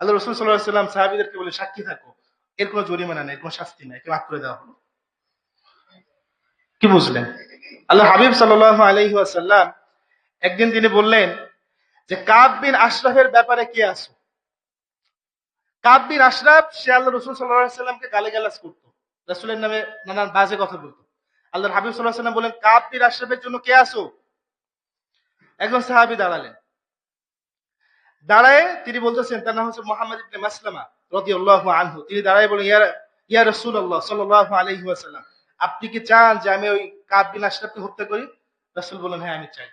আল্লাহ রসুল সাল্লাহ সাল্লাম সাহাবিদেরকে বলে, সাক্ষী থাকো। এর কোনো জরিমানা নেই, কোনো শাস্তি নেই, একে মাফ করে দেওয়া হলো। কি বুঝলেন? আল্লাহ হাবিব সাল্লাহ আলহি আসাল্লাম একদিন তিনি বললেন যে, কাব বিন আশরাফের ব্যাপারে কে আসো আশরাফ, সে আল্লাহ রসুল সাল্লাহ সাল্লামকে গালে গালাজ করতো। রসুলের নামে নানান বাজে কথা বলতো। আল্লাহ হাবিব সাল্লাহ সাল্লাম বলেন কাব বিন আশরাফের জন্য কে আসো একজন সাহাবি দাঁড়ালেন। দাঁড়ায় তিনি বলতেছেন, তার নাম হচ্ছে মোহাম্মদ ইবনে মাসলামা রাদিয়াল্লাহু আনহু। তিনি দাঁড়ায় বলেন ইয়া ইয়া রাসূলুল্লাহ সাল্লাল্লাহু আলাইহি ওয়াসাল্লাম, আপনি কি চান যে আমি ওই কাব বিন আশরাফকে হত্যা করি? রাসূল বলেন হ্যাঁ আমি চাই।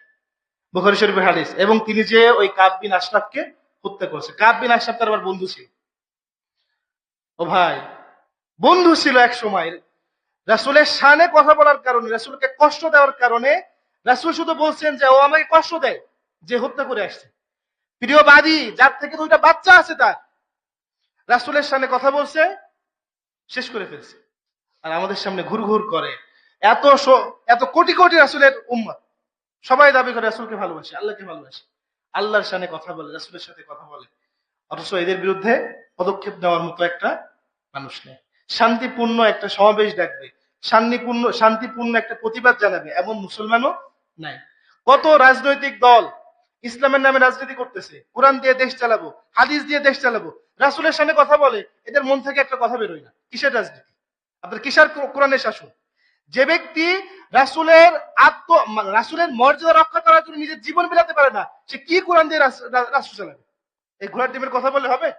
বুখারী শরীফের হাদিস। এবং তিনি যে ওই কাব বিন আশরাফকে হত্যা করেছে। কাব বিন আশরাফ তার আমার বন্ধু ছিল। ও ভাই, বন্ধু ছিল এক সময়। রাসূলের শানে কথা বলার কারণে, রাসূলকে কষ্ট দেওয়ার কারণে, রাসূল শুধু বলছেন যে, ও আমাকে কষ্ট দেয় যে হত্যা করে আসছে। প্রিয়বাদী যার থেকে দুইটা বাচ্চা আছে তার। রাসূলের সামনে কথা বলছে, শেষ করে ফেলছে। আর আমাদের সামনে ঘুর ঘুর করে। এত এত কোটি কোটি রাসূলের উম্মত। সবাই দাবি করে রাসূলকে ভালোবাসে, আল্লাহকে ভালোবাসে। আল্লাহর সামনে কথা বলে, রাসূলের সাথে কথা বলে। অথচ এদের বিরুদ্ধে পদক্ষেপ নেওয়ার মতো একটা মানুষ নেই। শান্তিপূর্ণ একটা সমাবেশ ডাকবে। শান্তিপূর্ণ শান্তিপূর্ণ একটা প্রতিবাদ জানাবে। এমন মুসলমানও নাই। কত রাজনৈতিক দল ইসলামের নামে রাজনীতি করতেছে। কোরআন দিয়ে দেশ চালাবো, হাদিস দিয়ে দেশ চালাবো। রাসুলের সামনে কথা বলে, এদের মন থেকে একটা কথা বেরোয় না। কিসের রাজনীতি? আপনার কিসের কোরআনের শাসন? যে ব্যক্তি রাসুলের আত্ম রাসুলের মর্যাদা রক্ষা করার জন্য নিজের জীবন বিলাতে পারে না, সে কি কোরআন দিয়ে রাস- রা- রাষ্ট্র চালাবে? এই ঘোড়ার টিমের কথা বলে হবে?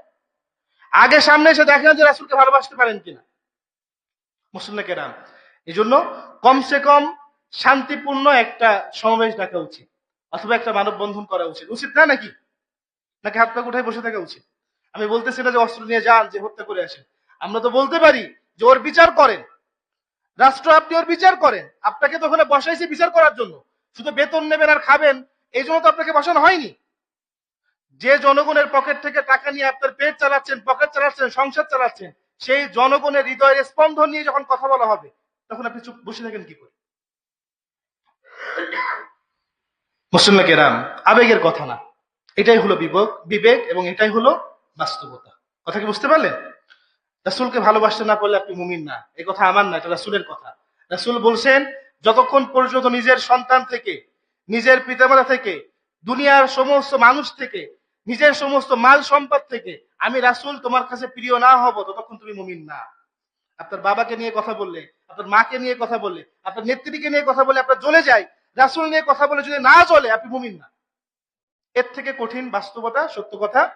আগে সামনে এসে দেখেন যে রাসুলকে ভালোবাসতে পারেন কিনা। মুসলিম কেরাম এই জন্য কমসে কম শান্তিপূর্ণ একটা সমাবেশ ডাকা উচিত। অথবা একটা মানববন্ধন করা উচিত। উচিত না নাকি? নাকি হাত পা উঠায় বসে থাকা উচিত? আমি বলতেছি না যে অস্ত্র নিয়ে যান, যে হত্যা করে আসেন। আমরা তো বলতে পারি যে ওর বিচার করেন। রাষ্ট্র আপনি ওর বিচার করেন। আপনাকে তো ওখানে বসাইছে বিচার করার জন্য। শুধু বেতন নেবেন আর খাবেন, এই জন্য তো আপনাকে বসানো হয়নি। যে জনগণের পকেট থেকে টাকা নিয়ে আপনার পেট চালাচ্ছেন, পকেট চালাচ্ছেন, সংসার চালাচ্ছেন, সেই জনগণের হৃদয়ের স্পন্দন নিয়ে যখন কথা বলা হবে, তখন আপনি চুপ বসে থাকেন কি করে? মুসলিম কেরাম, আবেগের কথা না। এটাই হলো বিবেক বিবেক এবং এটাই হলো বাস্তবতা। কথা কি বুঝতে পারলেন? রাসুলকে ভালোবাসতে না পারলে আপনি মুমিন না। এই কথা আমার না, এটা রাসুলের কথা। রাসুল বলছেন, যতক্ষণ পর্যন্ত নিজের সন্তান থেকে, নিজের পিতামাতা থেকে, দুনিয়ার সমস্ত মানুষ থেকে, নিজের সমস্ত মাল সম্পদ থেকে আমি রাসুল তোমার কাছে প্রিয় না হব, ততক্ষণ তুমি মুমিন না। আপনার বাবাকে নিয়ে কথা বললে, আপনার মাকে নিয়ে কথা বললে, আপনার নেত্রীকে নিয়ে কথা বলে আপনার জ্বলে যায় রাসুল নিয়ে কথা বলে যদি না চলে, আপনি মুমিন না। এর থেকে কঠিন বাস্তবতা, সত্য কথা